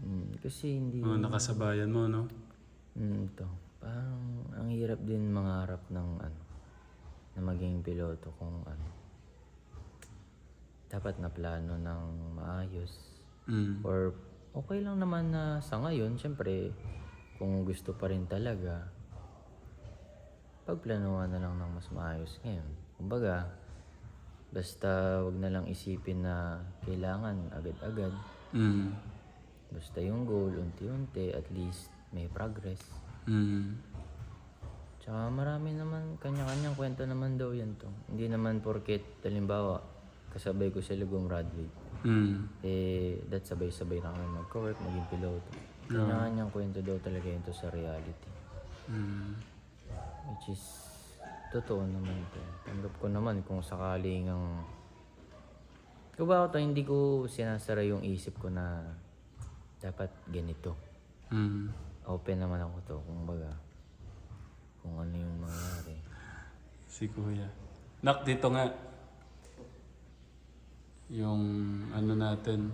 Mm, kasi hindi... Mga nakasabayan mo, no? Mm, ito. Parang ang hirap din mangarap ng ano, na maging piloto kung ano. Dapat na plano ng maayos. Mm. Or okay lang naman na sa ngayon, syempre, kung gusto pa rin talaga, pagplanuhan na lang ng mas maayos ngayon. Kumbaga, basta wag na lang isipin na kailangan agad-agad. Mm. Basta yung goal, unti-unti, at least may progress. Mm. Tsaka marami naman, kanya-kanyang kwento naman daw yan to. Hindi naman porket, halimbawa, kasabay ko sila gumraduate. Mm. Eh, that sabay-sabay na kami magka-work, maging piloto. Kanya-kanyang kwento daw talaga yun to sa reality. Mm. Which is, totoo naman to. Tanggap ko naman kung sakaling ang... Kung ba to, hindi ko sinasara yung isip ko na dapat ganito. Mm. Open naman ako to, kung baga. Kung ano yung mangyari. Si Kuya. Nak, dito nga. Yung ano natin.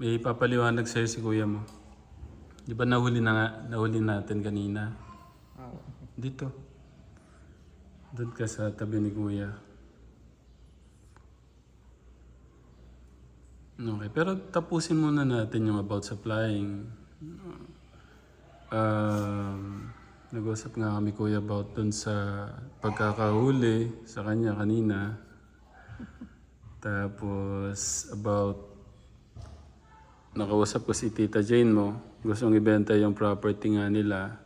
May ipapaliwanag sa'yo si Kuya mo. Di ba nahuli na nga? Nahuli natin kanina. Dito. Doon ka sa tabi ni Kuya. Okay, pero tapusin muna natin yung about sa flying. Um, nag-usap nga kami kuya about dun sa pagkakahuli sa kanya kanina. Tapos about nakausap ko si Tita Jane mo. Gustong ibenta yung property nga nila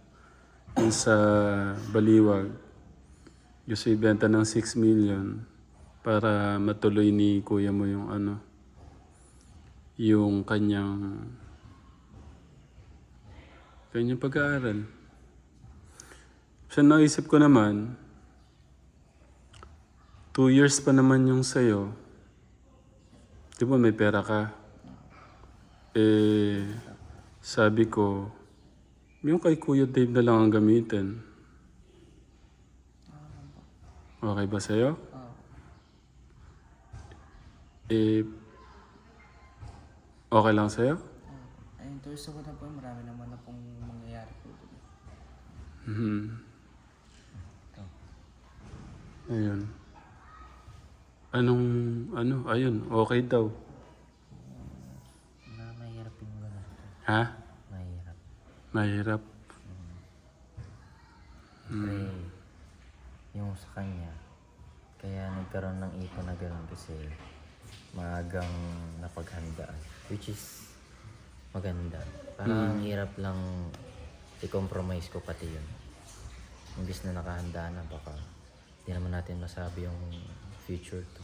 dun sa Baliwag. Gusto ibenta ng 6 million para matuloy ni kuya mo yung ano yung kanyang kanyang pag-aaral. So naisip ko naman, two years pa naman yung sa'yo. Di ba may pera ka? Eh, sabi ko, yung kay Kuya Dave na lang ang gamitin. Okay ba sa'yo? Eh, okay lang sa'yo? Ayun, tourist ko na po, marami naman na pong mangyayari po. Mhm. Ayun. Anong, ano, ayun, okay daw. Na mahirap yung gano'n. Ha? Mahirap. Mahirap. Siyempre, yung sa kanya, kaya nagkaroon ng ipon na gano'n kasi maagang napaghandaan. Which is maganda. Parang ang hirap lang i-compromise ko pati yun. Imbis na nakahanda na, baka di naman natin masabi yung future to.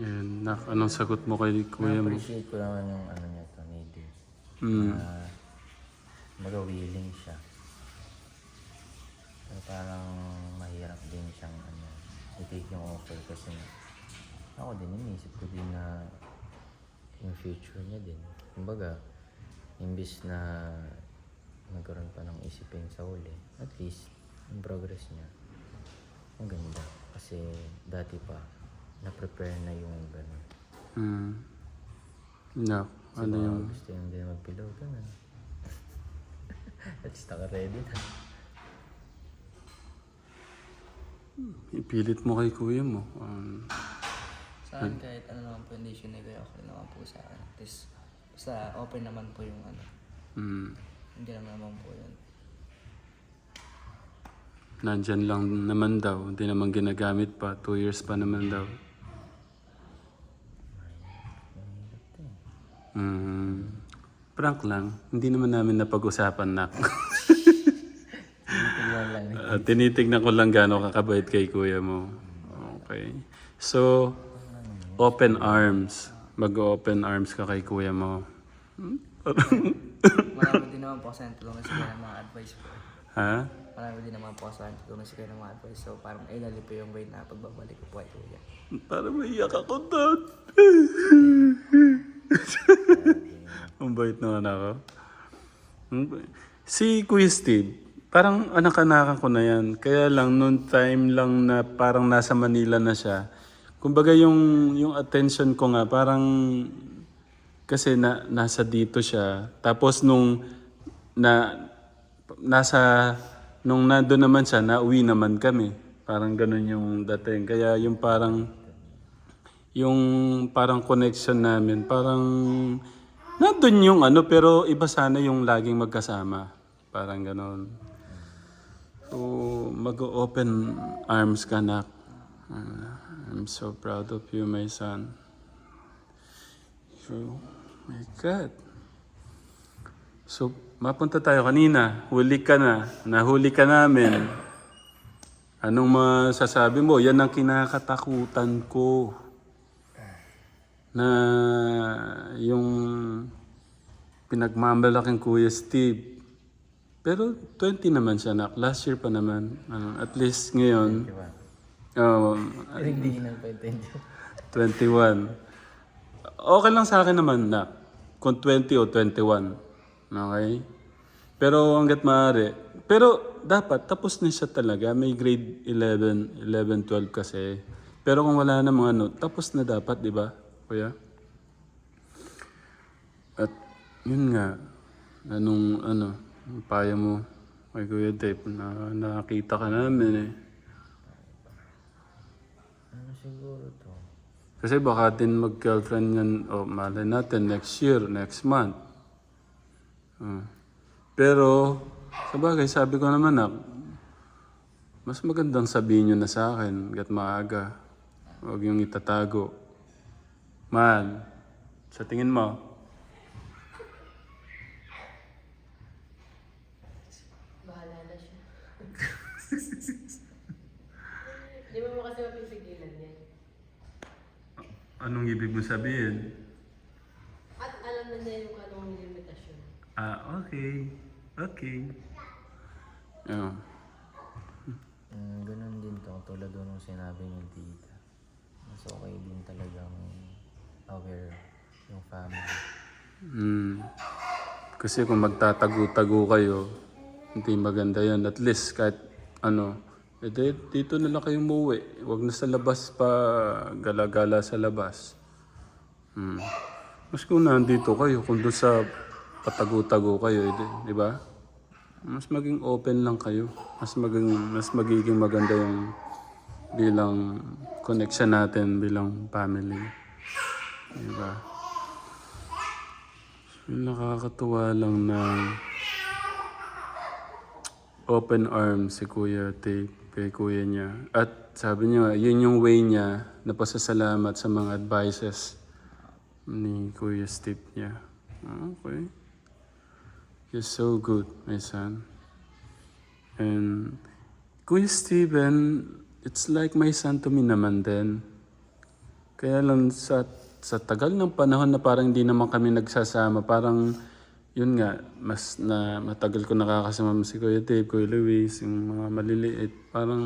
Yan, nak, anong sagot mo kay kuya mo? Na-appreciate ko naman yung ano niya to, Dave. Mm. na maga willing siya. Pero parang mahirap din siyang ano, i-take yung offer kasi ako din iniisip ko din na yung future niya din. Kumbaga, imbis na nagkaroon pa ng isipin sa uli, at least yung progress niya, maganda. Kasi dati pa, na-prepare na yung gano'n. Mm. Nak, Kasi ano yung... gusto yung din mag-pillow, ganun. At least naka-ready na. Ipilit mo kay kuya mo. Um, Sa akin, kahit ano naman po yung decision ni Kuya, okay naman po sa akin. At least, basta open naman po yung ano. mm. Hindi lang naman po yun. Nandyan lang naman daw. Hindi naman ginagamit pa. Two years pa naman daw. Mm. Prank lang. Hindi naman namin napag-usapan, nak. Tingnan lang. Ah, tinitignan ko lang gaano kakabait kay kuya mo. Okay. So, open arms. Mag-open arms ka kay kuya mo. Marami din naman po kasi tulungan Kuya ng mga advice po. Ha? Marami din naman po kasi tulungan Kuya ng mga advice. So parang ilali po yung way na pagbabalik ko po kay Kuya. Para maiyak ako doon. Ang bait naman ako. Si Kuya Steve, parang anak-anakan ko na yan. Kaya lang, noon time lang na parang nasa Manila na siya. Kumbaga yung, yung attention ko nga, parang Kasi na, nasa dito siya. Tapos nung na nasa nung nando naman siya, nauwi naman kami. Parang ganun yung dating. Kaya yung parang yung parang connection namin, parang nandun yung ano, pero iba sana yung laging magkasama. Parang ganun. So, mag-open arms ka, nak. Ah, I'm so proud of you, my son. You, my God. So, mapunta tayo kanina. Huli ka na. Nahuli ka namin. Anong masasabi mo? Yan ang kinakatakutan ko. Na yung pinagmamalaking Kuya Steve. Pero 20 naman siya na. Last year pa naman. Ano, at least ngayon. 21. Oo. Hindi na pa 21. Okay lang sa akin naman na kung 20 o 21. Okay? Pero hanggat maaari. Pero dapat tapos na siya talaga. May grade 11, 11, 12 kasi. Pero kung wala na mga note, tapos na dapat, di ba, kuya? At yun nga, anong ano, payo mo kay Kuya Dave na nakita ka namin eh. Siguro to? Kasi baka din mag-girlfriend yan, o malay natin, next year, next month. Ah. Pero, sa bagay, sabi ko naman na, mas magandang sabihin nyo na sa akin, gat maaga. Huwag yung itatago. Man, sa tingin mo, Bahala na siya. Di mo mo kasi mapipigilan yan. Anong ibig mo sabihin? At alam na niya yung anong limitasyon. Ah, okay. Okay. Yeah. Mm, ganun din to. Tulad doon nung sinabi ng tita. Mas okay din talagang aware yung family. Mm. Kasi kung magtatago-tago kayo, hindi maganda yan. At least kahit ano, eh, di- dito na lang kayo umuwi. Huwag na sa labas pa, gala-gala sa labas. Mm. Mas kung nandito kayo, kung doon sa patago-tago kayo, eh, di, di ba? Mas maging open lang kayo. Mas maging mas magiging maganda yung bilang connection natin bilang family. Di ba? Yung nakakatuwa lang na open arms si Kuya Tate kay kuya niya. At sabi niya, yun yung way niya na pasasalamat sa mga advices ni Kuya Steve niya. Ah, Okay. You're so good, my son. And Kuya Steven, it's like my son to me naman din. Kaya lang sa sa tagal ng panahon na parang hindi naman kami nagsasama, parang yun nga, mas na matagal ko nakakasama si Kuya Dave, Kuya Luis, yung mga maliliit. Parang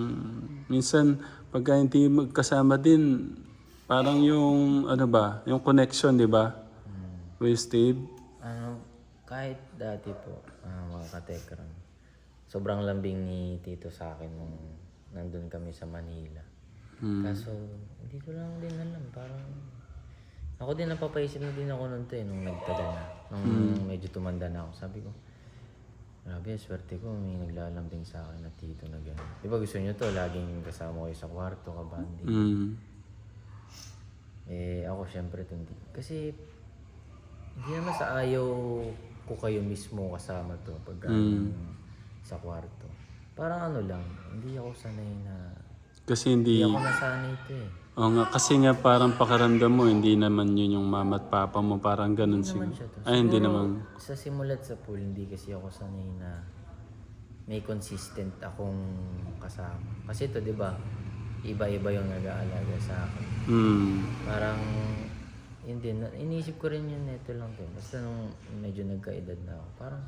minsan pagka hindi magkasama din, parang yung ano ba, yung connection, di ba? Kuya Steve? Ano, kahit dati po, ah, mga katekram, sobrang lambing ni Tito sa akin nung nandun kami sa Manila. Kaso, hindi ko lang din alam, parang... Ako din napapaisip na din ako nun to eh, nung nagtada na. Nung medyo tumanda na ako. Sabi ko, grabe, swerte ko, may naglalambing sa akin na tito na gano'n. Di ba gusto nyo to, laging kasama kayo sa kwarto, kabandi. Mm. Eh, ako syempre hindi. Kasi, hindi naman sa ayaw ko kayo mismo kasama to pag Mm. sa kwarto. Parang ano lang, hindi ako sanay na, Kasi hindi, hindi ako nasanay ito eh. Oo nga, kasi nga parang pakaramdam mo, hindi naman yun yung mama at papa mo, parang ganun naman siguro. siya to. Ay, hindi Siguro, naman. Sa simulat sa pool, hindi kasi ako sanay na may consistent akong kasama. Kasi ito, di ba, iba-iba yung nag-aalaga sa akin. Mm. Parang, yun din, na- iniisip ko rin yun, ito lang din. Basta nung medyo nagkaedad na ako, parang,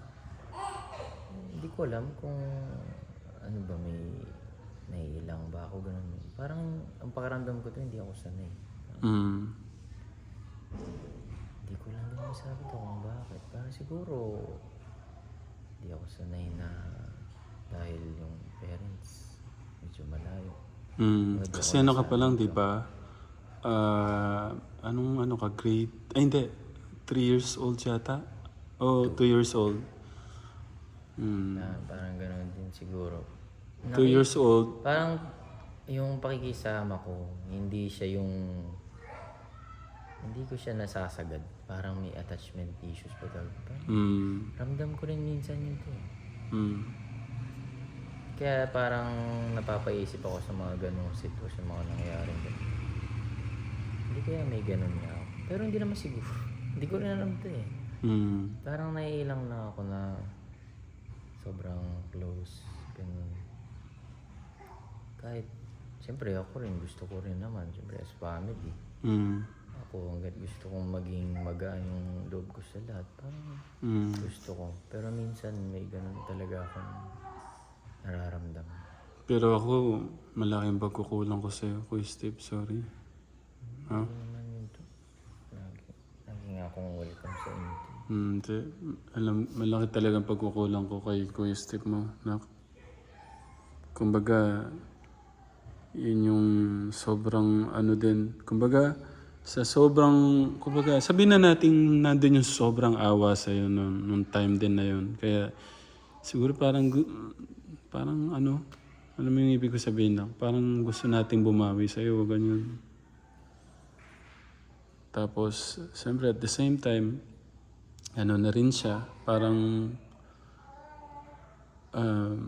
hindi ko alam kung, ano ba, may, naiilang ba ako, ganun. Parang, ang pakaramdam ko to, hindi ako sanay. Mm. Hindi ko lang din masabi to kung bakit. Parang siguro, hindi ako sanay na dahil yung parents, medyo malayo. Mm. Kasi ano ka pa lang, di ba? Ah, anong ano ka, grade? Ay, hindi. 3 years old yata. Oh, 2 years old. Hmm. Na parang gano'n din siguro. 2 years old. Parang yung pakikisama ko, hindi siya yung... Hindi ko siya nasasagad. Parang may attachment issues pa talaga. Parang Hmm. ramdam ko rin minsan yun to. eh. Hmm. Kaya parang napapaisip ako sa mga ganong sitwasyon, mga nangyayaring ganun. Hindi kaya may ganun nga ako. Pero hindi naman siguro. hindi ko rin alam to eh. Hmm. Parang naiilang na ako na sobrang close. Ganun. Kahit, siyempre ako rin, gusto ko rin naman. Siyempre as family. Hmm. Ako, hanggat gusto kong maging magaan yung loob ko sa lahat. Parang Hmm. gusto ko. Pero minsan may ganun talaga akong nararamdaman. Pero ako, malaking pagkukulang ko sa'yo, Kuya Steve. Sorry. Ha? To? Lagi, lagi nga akong welcome sa inyo. Hmm, di, alam, malaki talagang pagkukulang ko kay Kuya Steve mo. Na, kumbaga, yun yung sobrang ano din. Kumbaga, sa sobrang, kumbaga, sabihin na natin nandun yung sobrang awa sa'yo nung, nung time din na yun. Kaya, siguro parang, parang ano, ano mo yung ibig ko sabihin lang? Parang gusto nating bumawi sa'yo, ganyan. Tapos, siyempre at the same time, ano na rin siya, parang um,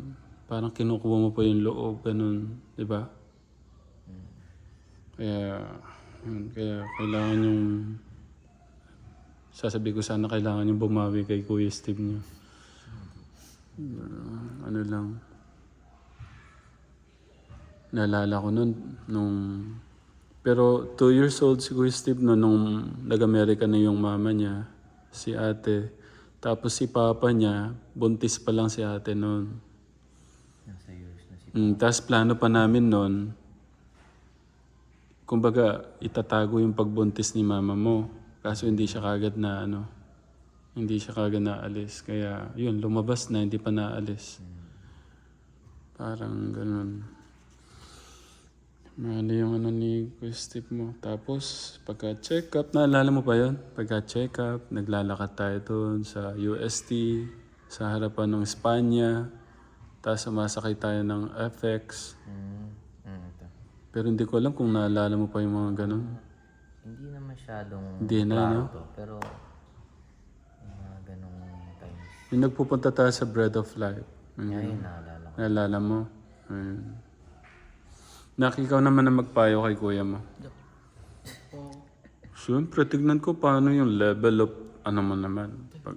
parang kinukuha mo pa yung loob, ganun, di ba? Kaya, yun, kaya kailangan yung sasabi ko sana kailangan yung bumawi kay Kuya Steve niya. Uh, ano lang. Naalala ko nun, nung... Pero two years old si Kuya Steve no, nung nag-Amerika na yung mama niya, si ate. Tapos si papa niya, buntis pa lang si ate noon. Nasa years na si Mm, Tapos plano pa namin noon, kumbaga itatago yung pagbuntis ni mama mo. Kaso hindi siya kagad na ano, hindi siya kagad naalis. Kaya yun, lumabas na, hindi pa naalis. Parang ganun. Ano yung ano ni Steve mo. Tapos, pagka-check up, naalala mo pa yun? Pagka-check up, naglalakad tayo doon sa UST, sa harapan ng Espanya. Tapos sumasakay tayo ng FX. Mm. Pero hindi ko alam kung naalala mo pa yung mga ganun. Hindi na masyadong Hindi na, klaro no? to, pero yung mga ganong times. Yung nagpupunta tayo sa Bread of Life. Ayun. Ngayon naalala ko. Naalala mo? Ayun. Nakikaw naman na magpayo kay kuya mo. Siyempre, tignan ko paano yung level of ano mo naman. Pag,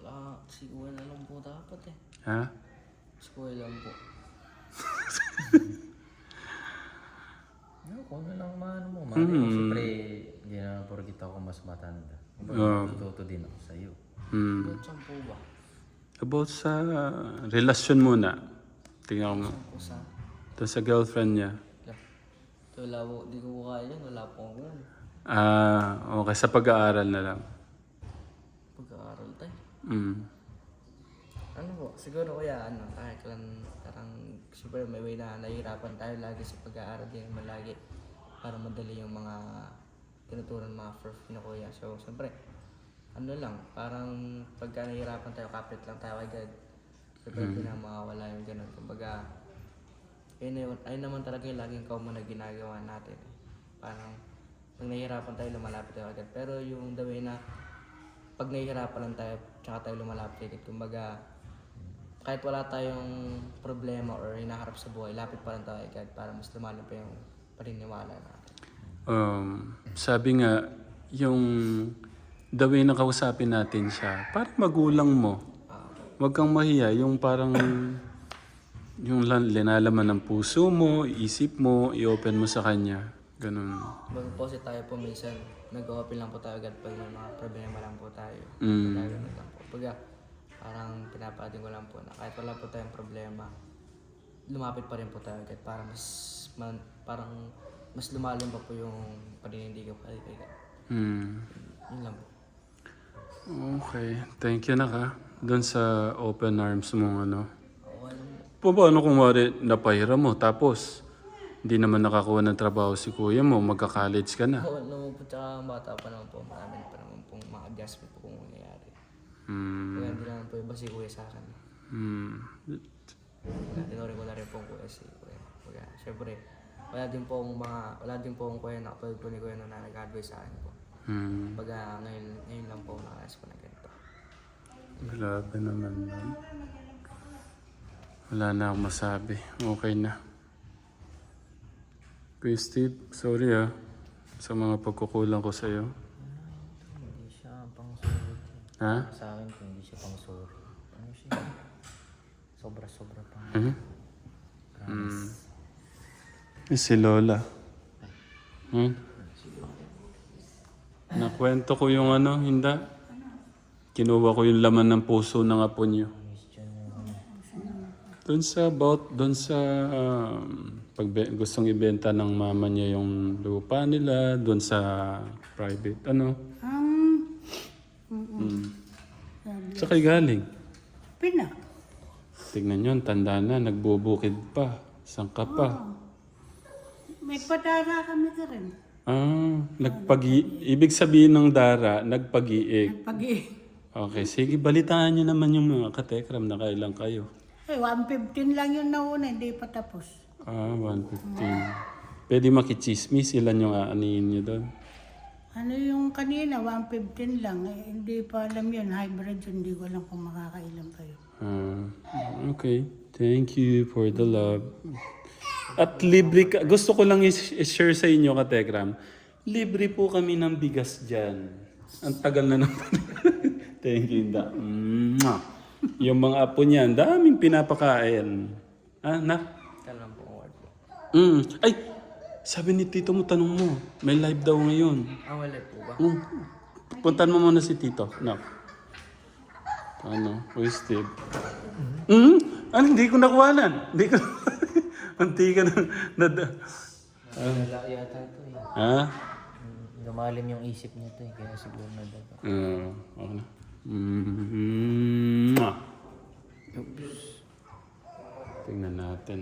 Wala, si Kuya na lang po dapat eh. ha? Si Kuya lang po. Kung ano lang maano mo. Mali mo, siyempre, hindi na porkit ako mas matanda. Kumbaga, matututo din ako sa'yo. Hmm. Ba't saan po ba? About sa relasyon muna. Tingnan mo. Saan po sa... Ito sa girlfriend niya. Ito, wala po. Di ko po kaya yan. Wala po ako yan. Ah, okay. Sa pag-aaral na lang. Pag-aaral tayo. Mm. Ano po, siguro kuya, ano, kahit lang, parang, super may way na nahihirapan tayo lagi sa pag-aaral din naman lagi para madali yung mga tinuturan mga first na kuya. So, siyempre, ano lang, parang pagka nahihirapan tayo, kapit lang tayo agad. Siyempre, mm. na mawawala yung ganun. Kumbaga, yun na yun, ayun naman talaga yung laging common na ginagawa natin. Parang, pag nahihirapan tayo, lumalapit tayo agad. Pero yung the way na, pag nahihirapan lang tayo, tsaka tayo lumalapit agad. Kumbaga, kahit wala tayong problema or hinaharap sa buhay, lapit pa lang tayo agad para mas lumalim pa yung paniniwala natin. Um, sabi nga, yung the way na kausapin natin siya, parang magulang mo. Huwag kang mahiya, yung parang yung lan- linalaman ng puso mo, isip mo, i-open mo sa kanya. Ganun. bago po kasi tayo po minsan, nag-open lang po tayo agad pag may mga problema lang po tayo. Mm. Kaya ganun lang po. Pagka, parang pinapating ko lang po na kahit wala po tayong problema, lumapit pa rin po tayo agad para mas, man, parang mas lumalim pa po yung paninindigan po tayo agad. Hmm. Yun lang po. Okay. Thank you na ka. Doon sa open arms mo, ano. Lang po. Pa- Paano kung mari napahiram mo, tapos Hindi naman nakakuha ng trabaho si kuya mo, magka-college ka na. Oo, naman po, tsaka bata pa naman po, marami pa naman pong mga adjustment po kung nangyayari. Hmm. Kaya hindi naman po iba si kuya sa akin. Hmm. Kaya tinuring ko na rin po kuya si kuya. Kaya, syempre, wala din po akong mga, wala din po akong kuya na katulad po ni kuya na nag-advise sa akin po. Hmm. Baga, ngayon, ngayon lang po nakayas po na ganito. Grabe naman nun. Wala na akong masabi. Okay na. Kuya Steve, sorry ah. Sa mga pagkukulang ko sa'yo. Hindi siya pang sorry. Ha? Sa akin po, hindi siya pang sorry. Ano siya? Sobra-sobra pang Hmm? promise. Eh, Si Lola. Hmm? Nakwento ko yung ano, hindi. Kinuha ko yung laman ng puso ng apo niyo. Doon sa about, doon sa um, pag gustong ibenta ng mama niya yung lupa nila, doon sa private, ano? Mm. Sa kay galing. Pina. Tignan nyo, tanda na, nagbubukid pa. Saan ka pa? May padara kami ka rin. Ah, nagpag ibig sabihin ng dara, nagpag-iik. Pag Okay, sige, balitaan nyo naman yung mga katekram na kailan kayo. eh, 115 lang yung nauna, hindi pa tapos. Ah, 115. Pwede makichismis, ilan yung aanihin nyo doon? Ano yung kanina, 115 lang. Eh, hindi pa alam yun, hybrid yun. Hindi ko alam kung makakailan kayo. Ah, okay. Thank you for the love. At libre ka, gusto ko lang i-share sa inyo, Katekram. Libre po kami ng bigas dyan. Ang tagal na naman. Thank you, da. Mwah. Yung mga apo niyan, daming pinapakain. Ah, na? Lang po ang word po. Mm. Ay, sabi ni Tito mo, tanong mo. May live daw ngayon. Ah, wala po ba? Mm. Puntan mo muna si Tito. No. Ano? Kuya Steve. Mm? Ano? Hindi ko nakuhanan. Hindi ko... Mantika ng... Nad- Nalala yata ito eh. ha? Lumalim yung isip niya ito eh, kaya siguro na nadapa. Oo. Ah, okay na. Mm-hmm. Mm, mwah. Tingnan natin.